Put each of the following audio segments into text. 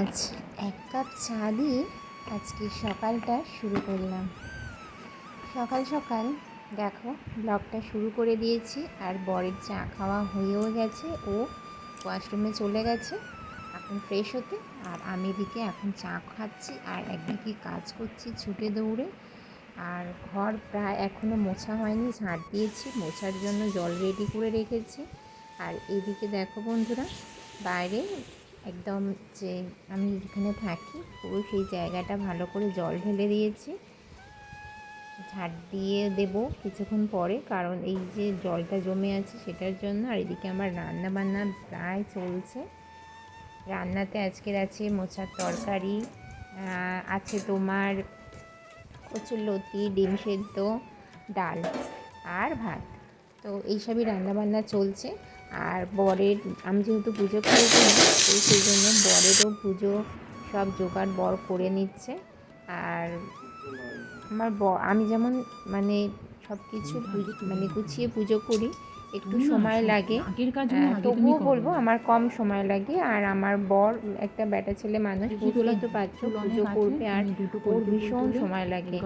আজ এক কাপ চা দিয়ে আজকে সকালটা শুরু করলাম। সকাল সকাল দেখো, ব্লগটা শুরু করে দিয়েছি, আর বরের চা খাওয়া হয়েও গেছে, ও ওয়াশরুমে চলে গেছে, এখন ফ্রেশ হতে, আর আমি এদিকে এখন চা খাচ্ছি, আর একদিকে কাজ করছি ছুটে দৌড়ে, আর ঘর প্রায় এখনও মোছা হয়নি ঝাঁট দিয়েছি, মোছার জন্য জল রেডি করে রেখেছি, আর এদিকে দেখো বন্ধুরা, বাইরে একদম যে আমি যেখানে থাকি, পুরো সেই জায়গাটা ভালো করে জল ঢেলে দিয়েছি। ঝাড় দিয়ে দেব কিছুক্ষণ পরে, কারণ এই যে জলটা জমে আছে সেটার জন্য। আর এদিকে আমার রান্না বান্না প্রায় চলছে। রান্নাতে আজকের আছে মোচার তরকারি আছে তোমার কচুর লতি ডিম সেদ্ধ, ডাল আর ভাত। তো এইসবই রান্নাবান্না চলছে। আর বরের আমি যেহেতু পুজো করব তো সেই জন্য বরেরও পুজো সব জোগাড় বর করে নিচ্ছে। আর আমার ব আমি যেমন মানে সব কিছু মানে গুছিয়ে পুজো করি একটু সময় লাগে। তবুও বলব আমার কম সময় লাগে। আর আমার বর একটা বেটা ছেলে মানুষ বুঝতেই তো পারছ পুজো করবে আর ওর ভীষণ সময় লাগে।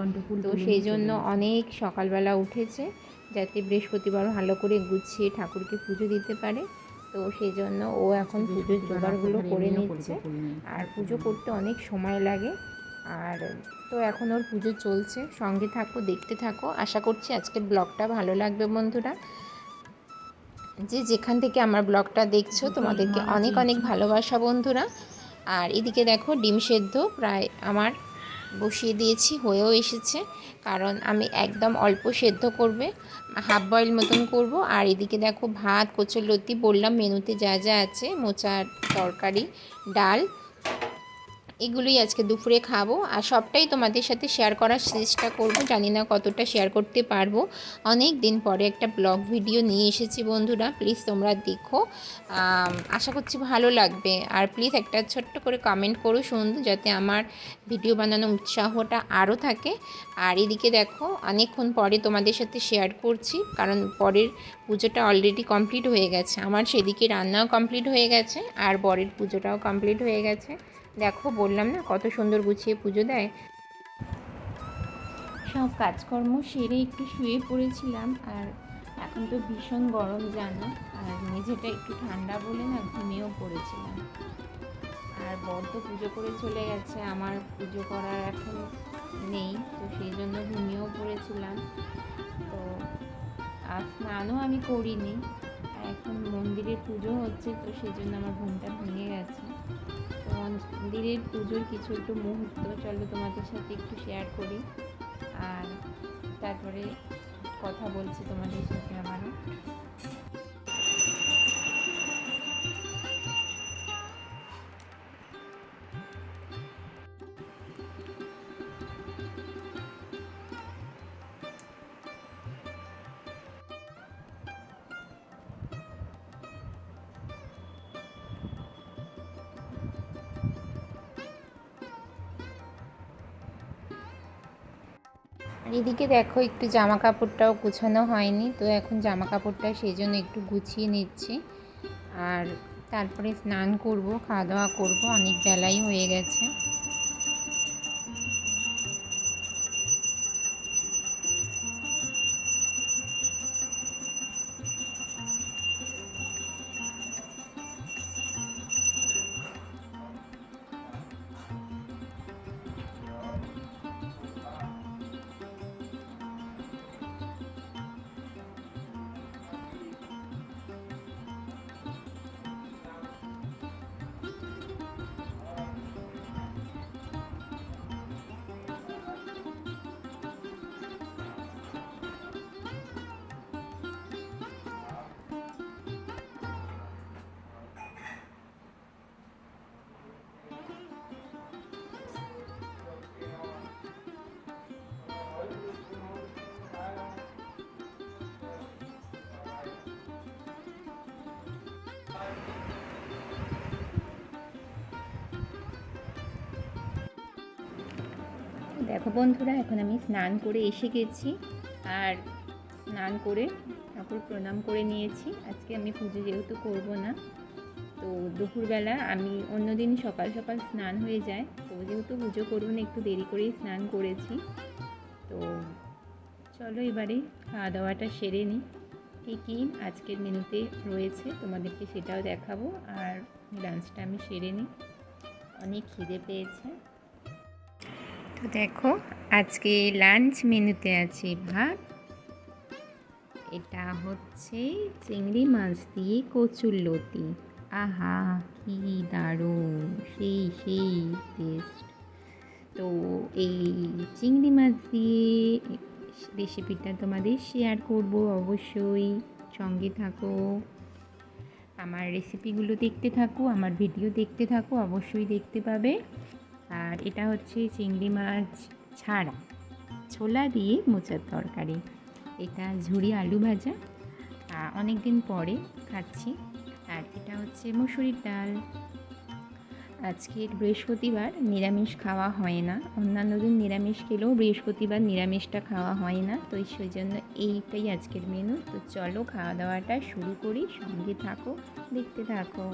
তো সেই জন্য অনেক সকালবেলা উঠেছে। যাতে বৃহস্পতিবার ভালো করে গুছিয়ে ঠাকুরকে পুজো দিতে পারে। তো সেই জন্য ও এখন পুজোর জোগাড়গুলো করে নিচ্ছে। আর পুজো করতে অনেক সময় লাগে। আর তো এখন ওর পুজো চলছে। সঙ্গে থাকো দেখতে থাকো। আশা করছি আজকের ব্লগটা ভালো লাগবে বন্ধুরা। যে যেখান থেকে আমার ব্লগটা দেখছ তোমাদেরকে অনেক অনেক ভালোবাসা বন্ধুরা। আর এদিকে দেখো ডিম সেদ্ধ প্রায় আমার বসিয়ে দিয়েছি, হয়েও এসেছে। কারণ আমি একদম অল্প সেদ্ধ করবে, হাফ বয়েল মতন করব। আর এদিকে দেখো ভাত কচুর লতি বললাম মেনুতে যা যা আছে, মোচার তরকারি, ডাল এগুলোই আজকে দুপুরে খাব আর সবটাই তোমাদের সাথে শেয়ার করার চেষ্টা করব। জানি না কতটা শেয়ার করতে পারব। অনেক দিন পরে একটা ব্লগ ভিডিও নিয়ে এসেছি বন্ধুরা প্লিজ তোমরা দেখো। আশা করছি ভালো লাগবে। আর প্লিজ একটা ছোট্ট করে কমেন্ট করো সুন্দর যাতে আমার ভিডিও বানানোর উৎসাহটা আরও থাকে। আর এদিকে দেখো, অনেকক্ষণ পরে তোমাদের সাথে শেয়ার করছি, কারণ পরের পুজোটা অলরেডি কমপ্লিট হয়ে গেছে। আমার সেদিকে রান্নাও কমপ্লিট হয়ে গেছে, আর বরের পুজোটাও কমপ্লিট হয়ে গেছে। দেখো, বললাম না কত সুন্দর গুছিয়ে পুজো দেয়। সব কাজকর্ম সেরে একটু শুয়ে পড়েছিলাম, আর এখন তো ভীষণ গরম, জানো? আর মেঝেটা একটু ঠান্ডা বলে না ঘুমিয়েও পড়েছিলাম। আর বর তো পুজো করে চলে গেছে, আমার পুজো করার এখন নেই, তো সেই জন্য ঘুমিয়েও পড়েছিলাম। তো আর স্নানও আমি করিনি এখন মন্দিরের পুজো হচ্ছে, তো সেই জন্য আমার ঘুমটা ভেঙে গেছে। মন্দিরের পুজোর কিছু একটু মুহূর্ত চলো তোমাদের সাথে একটু শেয়ার করি। আর তারপরে কথা বলছি তোমাদের সাথে আমারও আর এদিকে দেখো একটু জামা কাপড়টাও গুছানো হয়নি, তো এখন জামা কাপড়টা সেই জন্য একটু গুছিয়ে নিচ্ছি। আর তারপরে স্নান করব, খাওয়া দাওয়া করব, অনেক বেলাই হয়ে গেছে। দেখো বন্ধুরা, এখন আমি স্নান করে এসে গেছি। আর স্নান করে ঠাকুর প্রণাম করে নিয়েছি। আজকে আমি পুজো যেহেতু করব না, তো দুপুরবেলা আমি অন্যদিন সকাল সকাল স্নান হয়ে যায়। তো যেহেতু পুজো করুন একটু দেরি করেই স্নান করেছি। তো চলো এবারে খাওয়া দাওয়াটা সেরে নিই। কী কী আজকের মেনুতে রয়েছে তোমাদেরকে সেটাও দেখাবো। আর লাঞ্চটা আমি সেরে নিই। অনেক খিদে পেয়েছে। তো দেখো, আজকে লাঞ্চ মেনুতে আছে ভাত। এটা হচ্ছে চিংড়ি মাছ দিয়ে কচুর লতি। আহা, কি দারুণ! সেই সেই টেস্ট তো এই চিংড়ি মাছ দিয়ে রেসিপিটা তোমাদের শেয়ার করব অবশ্যই। সঙ্গে থাকো। আমার রেসিপিগুলো দেখতে থাকো, আমার ভিডিও দেখতে থাকো, অবশ্যই দেখতে পাবে। আর এটা হচ্ছে চিংড়ি মাছ ছাড়া। ছোলা দিয়ে মোচার তরকারি। এটা ঝুড়ি আলু ভাজা। অনেক দিন পরে খাচ্ছি। আর এটা হচ্ছে মুসুরির ডাল। আজকের বৃহস্পতিবার নিরামিষ খাওয়া হয় না। অন্যান্য দিন নিরামিষ খেলেও বৃহস্পতিবার নিরামিষটা খাওয়া হয় না। তো সেই জন্য এইটাই আজকের মেনু তো চলো খাওয়া দাওয়াটা শুরু করি। সঙ্গে থাকো, দেখতে থাকো।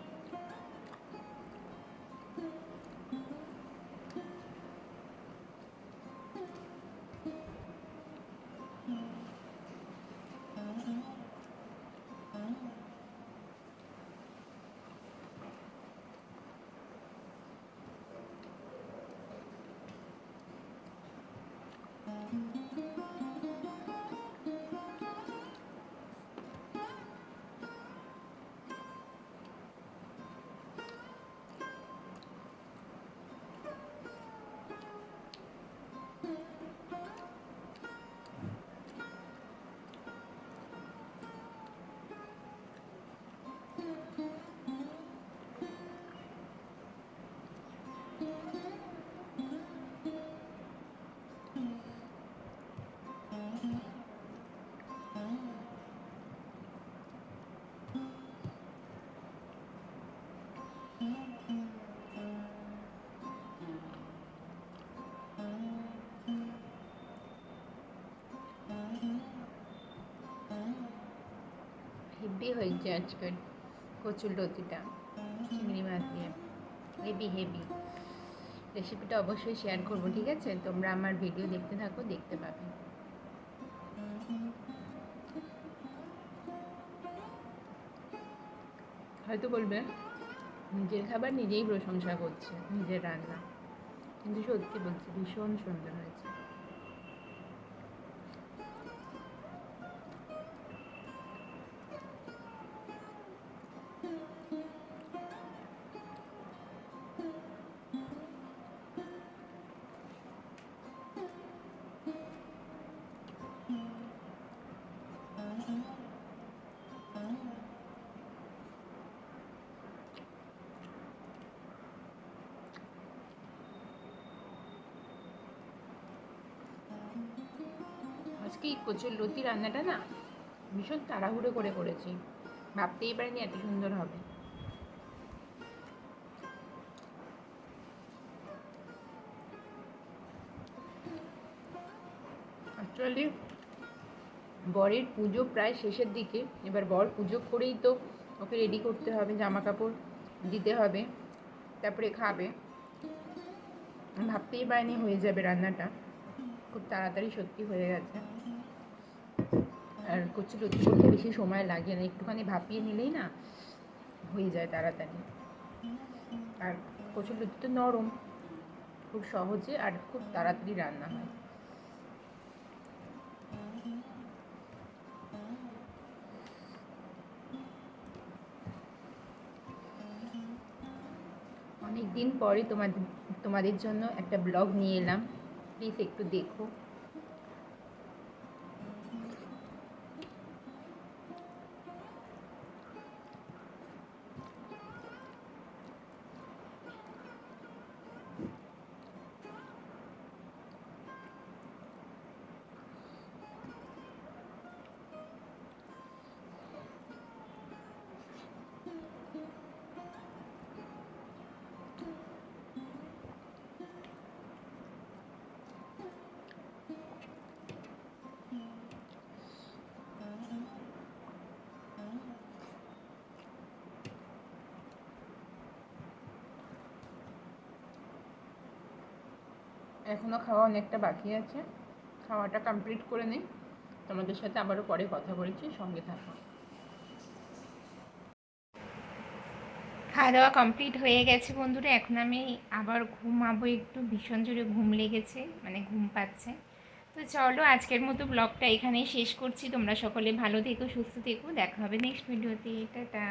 হেভি হয়েছে আজকের কচুর লতিটা চিংড়ি মাছ দিয়ে হেভি হেভি রেসিপিটা অবশ্যই শেয়ার করব, ঠিক আছে? তোমরা আমার ভিডিও দেখতে থাকো, দেখতে পাবে। হয়তো বলবে, নিজের খাবার নিজেই প্রশংসা করছে, নিজের রান্না। কিন্তু সত্যি বলছি, ভীষণ সুন্দর হয়েছে। আজকে এই কচুর লতি রান্নাটা না ভীষণ তাড়াহুড়ো করে করেছি। ভাবতেই পারিনি এত সুন্দর হবে। অ্যাকচুয়ালি বরের পুজো প্রায় শেষের দিকে, এবার বর পুজো করেই তো ওকে রেডি করতে হবে জামা কাপড় দিতে হবে, তারপরে খাবে। ভাবতেই পারিনি হয়ে যাবে রান্নাটা। খুব তাড়াতাড়ি সত্যি হয়ে গেছে। আর কচু লুচি করতে বেশি সময় লাগে না, একটুখানি ভাপিয়ে নিলেই না হয়ে যায় তাড়াতাড়ি। আর কচু লুচি তো নরম, খুব সহজে আর খুব তাড়াতাড়ি রান্না হয়। অনেক দিন পরে তোমাদের তোমাদের জন্য একটা ব্লগ নিয়ে এলাম। প্লিজ একটু দেখো। এখনও খাওয়া অনেকটা বাকি আছে। খাওয়াটা কমপ্লিট করে নিই। তোমাদের সাথে আবারও পরে কথা বলছি। সঙ্গে থাকো। খাওয়া দাওয়া কমপ্লিট হয়ে গেছে বন্ধুরা। এখন আমি আবার ঘুমাবো। একটু ভীষণ জোরে ঘুম লেগেছে মানে ঘুম পাচ্ছে। তো চলো আজকের মতো ব্লগটা এখানেই শেষ করছি। তোমরা সকলে ভালো থেকো, সুস্থ থেকো। দেখা হবে নেক্সট ভিডিওতে টাটা।